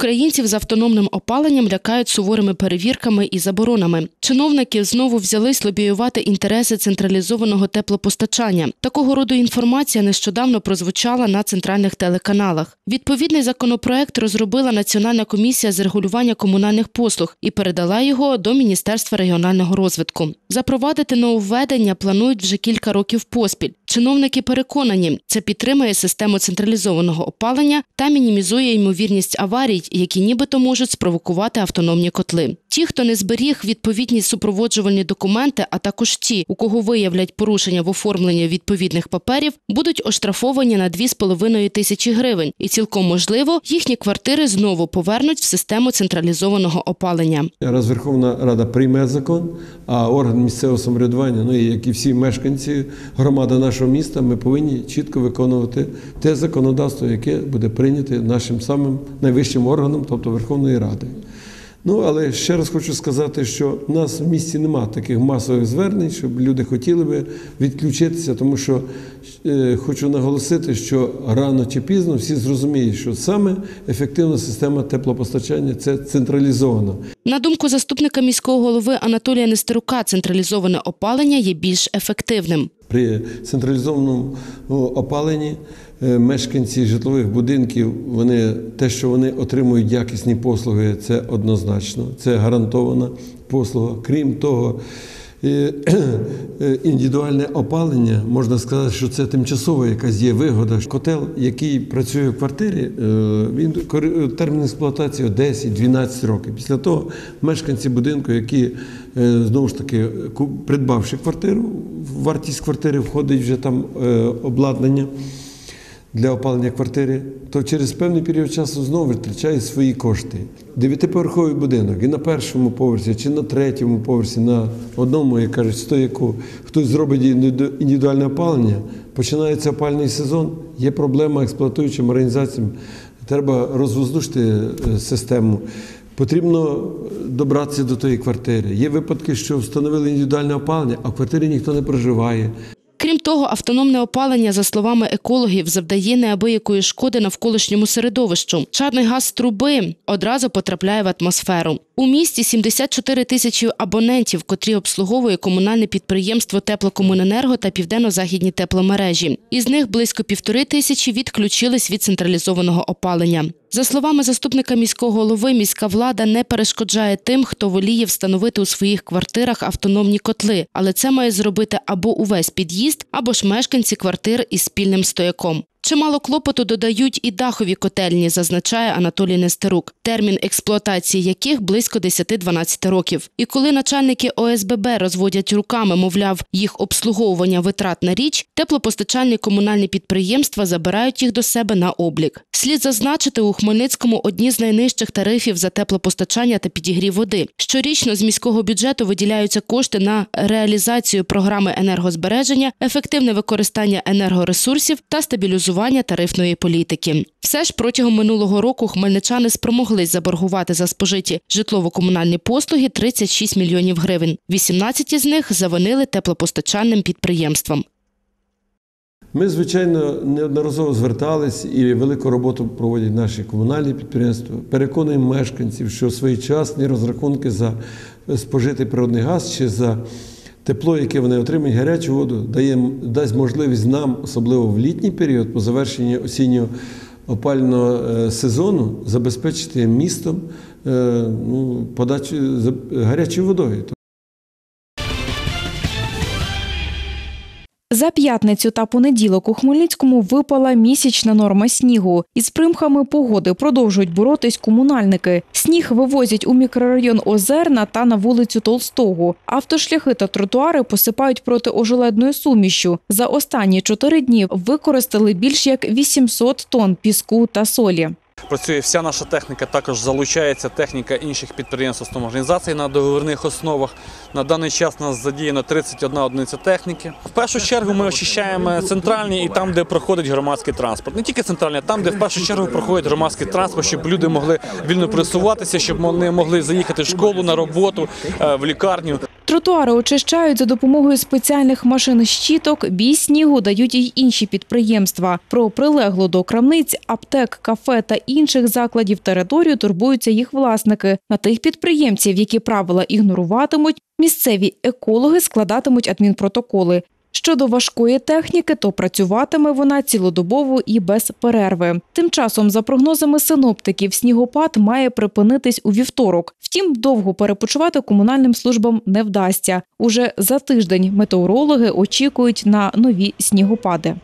Українців з автономним опаленням лякають суворими перевірками і заборонами. Чиновники знову взялись лобіювати інтереси централізованого теплопостачання. Такого роду інформація нещодавно прозвучала на центральних телеканалах. Відповідний законопроект розробила Національна комісія з регулювання комунальних послуг і передала його до Міністерства регіонального розвитку. Запровадити нововведення планують вже кілька років поспіль. Чиновники переконані, це підтримує систему централізованого опалення та мінімізує ймовірність аварій, які нібито можуть спровокувати автономні котли. Ті, хто не зберіг відповідні супроводжувальні документи, а також ті, у кого виявлять порушення в оформленні відповідних паперів, будуть оштрафовані на 2,5 тисячі гривень, і цілком можливо їхні квартири знову повернуть в систему централізованого опалення. Раз Верховна Рада прийме закон, а орган місцевого самоврядування, ну і як і всі мешканці громади нашого міста, ми повинні чітко виконувати те законодавство, яке буде прийняте нашим самим найвищим органом, тобто Верховною Радою. Ну, але ще раз хочу сказати, що в нас в місті немає таких масових звернень, щоб люди хотіли би відключитися, тому що е, хочу наголосити, що рано чи пізно всі зрозуміють, що саме ефективна система теплопостачання це централізована. На думку заступника міського голови Анатолія Нестерука, централізоване опалення є більш ефективним. При централізованому опаленні е, мешканці житлових будинків, вони те, що вони отримують якісні послуги, це однозначно, це гарантована послуга. Крім того, е, е, індивідуальне опалення, можна сказати, що це тимчасова якась є вигода. Котел, який працює в квартирі, він термін експлуатації 10-12 років. Після того мешканці будинку, які знову ж таки придбавши квартиру, вартість квартири входить вже там обладнання. Для опалення квартири, то через певний період часу знову витрачає свої кошти. Дев'ятиповерховий будинок і на першому поверсі, чи на третьому поверсі, на одному, як кажуть, стояку, хтось зробить індивідуальне опалення, починається опальний сезон, є проблема експлуатуючим організаціям, треба розвоздушити систему. Потрібно добратися до тої квартири. Є випадки, що встановили індивідуальне опалення, а в квартирі ніхто не проживає. Крім того, автономне опалення, за словами екологів, завдає неабиякої шкоди навколишньому середовищу. Чарний газ з труби одразу потрапляє в атмосферу. У місті 74 тисячі абонентів, котрі обслуговує комунальне підприємство Теплокомуненерго та південно-західні тепломережі. Із них близько півтори тисячі відключились від централізованого опалення. За словами заступника міського голови, міська влада не перешкоджає тим, хто воліє встановити у своїх квартирах автономні котли, але це має зробити або увесь під'їзд, або ж мешканці квартир із спільним стояком. Чимало клопоту додають і дахові котельні, зазначає Анатолій Нестерук, термін експлуатації яких близько 10-12 років. І коли начальники ОСББ розводять руками, мовляв, їх обслуговування витратна річ, теплопостачальні комунальні підприємства забирають їх до себе на облік. Слід зазначити у Хмельницькому одні з найнижчих тарифів за теплопостачання та підігрів води. Щорічно з міського бюджету виділяються кошти на реалізацію програми енергозбереження, ефективне використання енергоресурсів та стабілізування тарифної політики. Все ж протягом минулого року хмельничани спромоглись заборгувати за спожиті житлово-комунальні послуги 36 мільйонів гривень. 18 з них завинили теплопостачальним підприємствам. Ми, звичайно, неодноразово звертались і велику роботу проводять наші комунальні підприємства. Переконуємо мешканців, що своєчасні розрахунки за спожитий природний газ чи за тепло, яке вони отримують, гарячу воду, дає, дасть можливість нам, особливо в літній період, по завершенні осіннього опального сезону, забезпечити містом ну, подачу гарячою водою. За п'ятницю та понеділок у Хмельницькому випала місячна норма снігу. Із примхами погоди продовжують боротись комунальники. Сніг вивозять у мікрорайон Озерна та на вулицю Толстого. Автошляхи та тротуари посипають проти ожеледною сумішю. За останні чотири дні використали більш як 800 тонн піску та солі. Працює вся наша техніка, також залучається техніка інших підприємств організацій на договірних основах. На даний час нас задіяно 31 одиниця техніки. В першу чергу ми очищаємо центральні і там, де проходить громадський транспорт. Не тільки центральні, а там, де в першу чергу проходить громадський транспорт, щоб люди могли вільно пересуватися, щоб вони могли заїхати в школу на роботу, в лікарню. Тротуари очищають за допомогою спеціальних машин щіток, бій снігу дають і інші підприємства. Про прилеглу до крамниць, аптек, кафе та інших закладів територію турбуються їх власники. На тих підприємців, які правила ігноруватимуть, місцеві екологи складатимуть адмінпротоколи. Щодо важкої техніки, то працюватиме вона цілодобово і без перерви. Тим часом, за прогнозами синоптиків, снігопад має припинитись у вівторок. Втім, довго перепочивати комунальним службам не вдасться. Уже за тиждень метеорологи очікують на нові снігопади.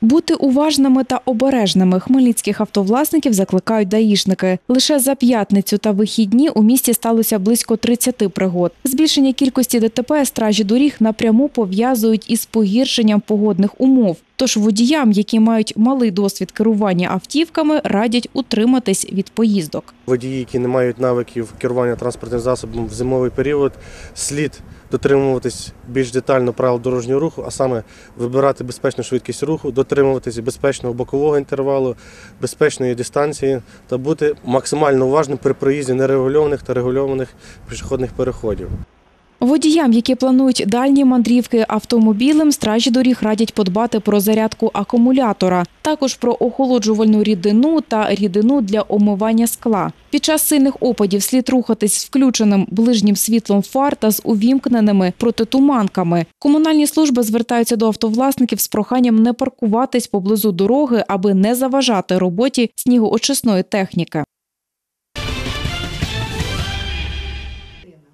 Бути уважними та обережними хмельницьких автовласників закликають даїшники. Лише за п'ятницю та вихідні у місті сталося близько 30 пригод. Збільшення кількості ДТП стражі доріг напряму пов'язують із погіршенням погодних умов. Тож водіям, які мають малий досвід керування автівками, радять утриматись від поїздок. Водії, які не мають навиків керування транспортним засобом в зимовий період, слід дотримуватись більш детально правил дорожнього руху, а саме вибирати безпечну швидкість руху, дотримуватись безпечного бокового інтервалу, безпечної дистанції та бути максимально уважним при проїзді нерегульованих та регульованих пішохідних переходів. Водіям, які планують дальні мандрівки автомобілем, стражі доріг радять подбати про зарядку акумулятора, також про охолоджувальну рідину та рідину для омивання скла. Під час сильних опадів слід рухатись з включеним ближнім світлом фар та з увімкненими протитуманками. Комунальні служби звертаються до автовласників з проханням не паркуватись поблизу дороги, аби не заважати роботі снігоочисної техніки.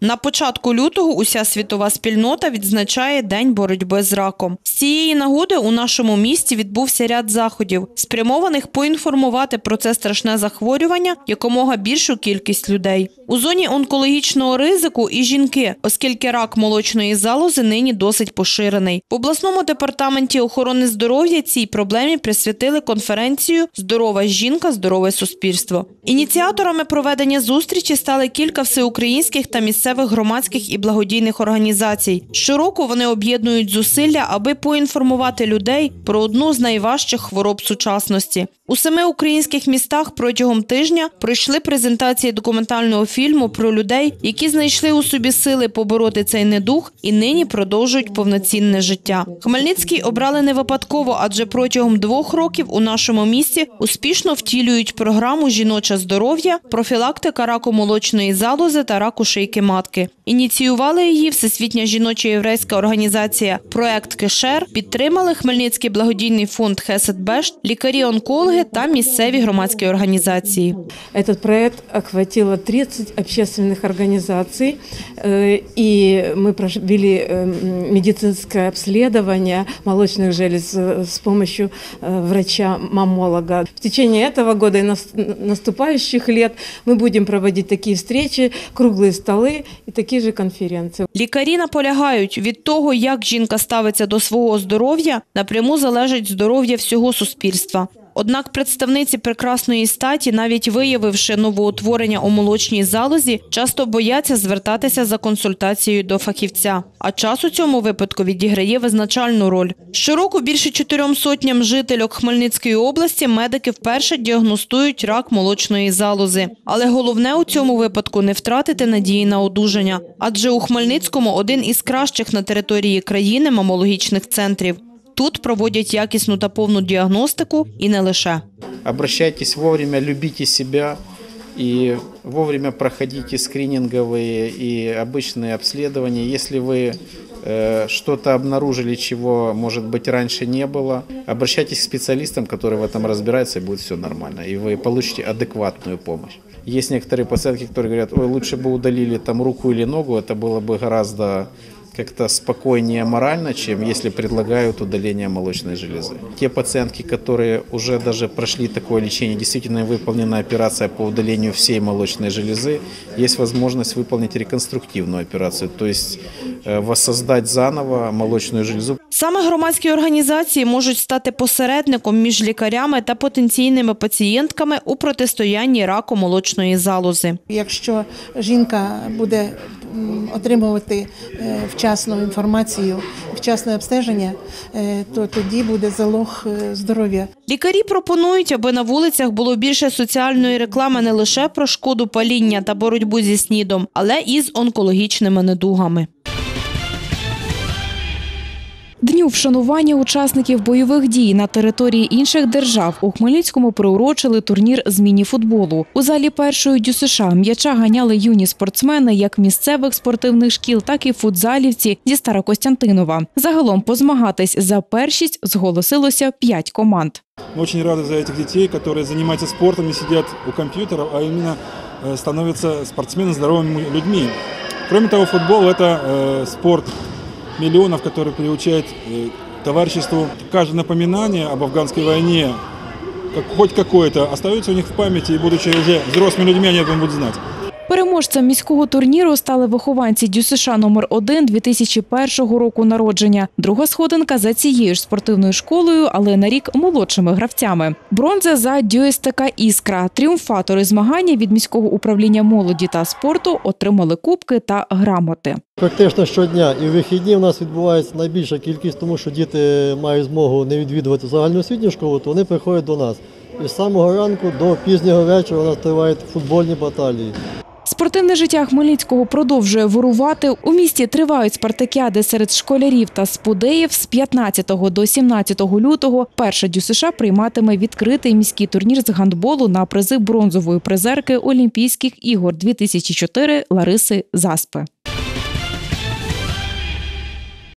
На початку лютого уся світова спільнота відзначає День боротьби з раком. З цієї нагоди у нашому місті відбувся ряд заходів, спрямованих поінформувати про це страшне захворювання якомога більшу кількість людей. У зоні онкологічного ризику і жінки, оскільки рак молочної залози нині досить поширений. В обласному департаменті охорони здоров'я цій проблемі присвятили конференцію Здорова жінка, здорове суспільство. Ініціаторами проведення зустрічі стали кілька всеукраїнських та місцевих громадських і благодійних організацій. Щороку вони об'єднують зусилля, аби поінформувати людей про одну з найважчих хвороб сучасності. У семи українських містах протягом тижня пройшли презентації документального фільму про людей, які знайшли у собі сили побороти цей недух і нині продовжують повноцінне життя. Хмельницький обрали не випадково, адже протягом двох років у нашому місті успішно втілюють програму Жіноче здоров'я, профілактика раку молочної залози та раку шийки матки Ініціювали її Всесвітня жіноча єврейська організація Проект Кешер, підтримали Хмельницький благодійний фонд Хесед Бешт, лікарі-онкологи та місцеві громадські організації. Этот проект охватило 30 общественных организаций, э, и мы провели э, медицинское обследование молочных желез э, с помощью э, врача-мамолога. В течение этого года и нас- наступающих лет мы будем проводить такие встречи, круглые столы и такі ж конференції. Лікарі наполягають, від того, як жінка ставиться до свого здоров'я, напряму залежить здоров'я всього суспільства. Однак представниці прекрасної статі, навіть виявивши новоутворення у молочній залозі, часто бояться звертатися за консультацією до фахівця. А час у цьому випадку відіграє визначальну роль. Щороку більше чотирьом сотням жительок Хмельницької області медики вперше діагностують рак молочної залози. Але головне у цьому випадку не втратити надії на одужання, адже у Хмельницькому один із кращих на території країни мамологічних центрів. Тут проводять якісну та повну діагностику і не лише. Обращайтесь вовремя, любите себя и вовремя проходите скрининговые и обычные обследования. Если вы э, что-то обнаружили, чего, может быть, раньше не было, обращайтесь к специалистам, которые в этом разбираются, и будет все нормально, и вы получите адекватную помощь. Есть некоторые пациентки, которые говорят, ой, лучше бы удалили там руку или ногу, это было бы гораздо как-то спокойнее морально, чем если предлагают удаление молочной железы. Те пациентки, которые уже даже прошли такое лечение, действительно выполнена операция по удалению всей молочной железы, есть возможность выполнить реконструктивную операцию, то есть э, воссоздать заново молочную железу. Саме громадські організації можуть стати посередником між лікарями та потенційними пацієнтками у протистоянні раку молочної залози. Якщо жінка буде м, отримувати е, вчасно вчасну інформацію, вчасне обстеження, е, то тоді буде залог е, здоров'я. Лікарі пропонують, аби на вулицях було більше соціальної реклами не лише про шкоду паління та боротьбу зі снідом, але і з онкологічними недугами Дню вшанування учасників бойових дій на території інших держав у Хмельницькому приурочили турнір з міні-футболу. У залі першої ДЮСШ м'яча ганяли юні спортсмени як місцевих спортивних шкіл, так і футзалівці зі Старокостянтинова. Загалом позмагатись за першість зголосилося п'ять команд. Мы очень рады за этих детей, которые занимаются спортом, не сидят у компьютеров, а именно э, становятся спортсменами, здоровыми людьми. Кроме того, футбол – это э, спорт Миллионов, который приучает э, товариществу. Каждое напоминание об афганской войне, как, хоть какое-то, остается у них в памяти, и будучи уже взрослыми людьми, они об этом будут знать. Переможцем міського турніру стали вихованці ДЮСШ номер 1 2001 року народження. Друга сходинка за цією ж спортивною школою, але на рік молодшими гравцями. Бронза за ДЮСТК Іскра. Тріумфатори змагання від міського управління молоді та спорту отримали кубки та грамоти. Практично щодня і в вихідні в нас відбувається найбільша кількість, тому що діти мають змогу не відвідувати загальноосвітню школу, то вони приходять до нас. І з самого ранку до пізнього вечора у нас тривають футбольні баталії. Спортивне життя Хмельницького продовжує вирувати. У місті тривають спартакіади серед школярів та спудеїв з 15 до 17 лютого. Перша ДЮСШ прийматиме відкритий міський турнір з гандболу на призи бронзової призерки Олімпійських ігор 2004 Лариси Заспи.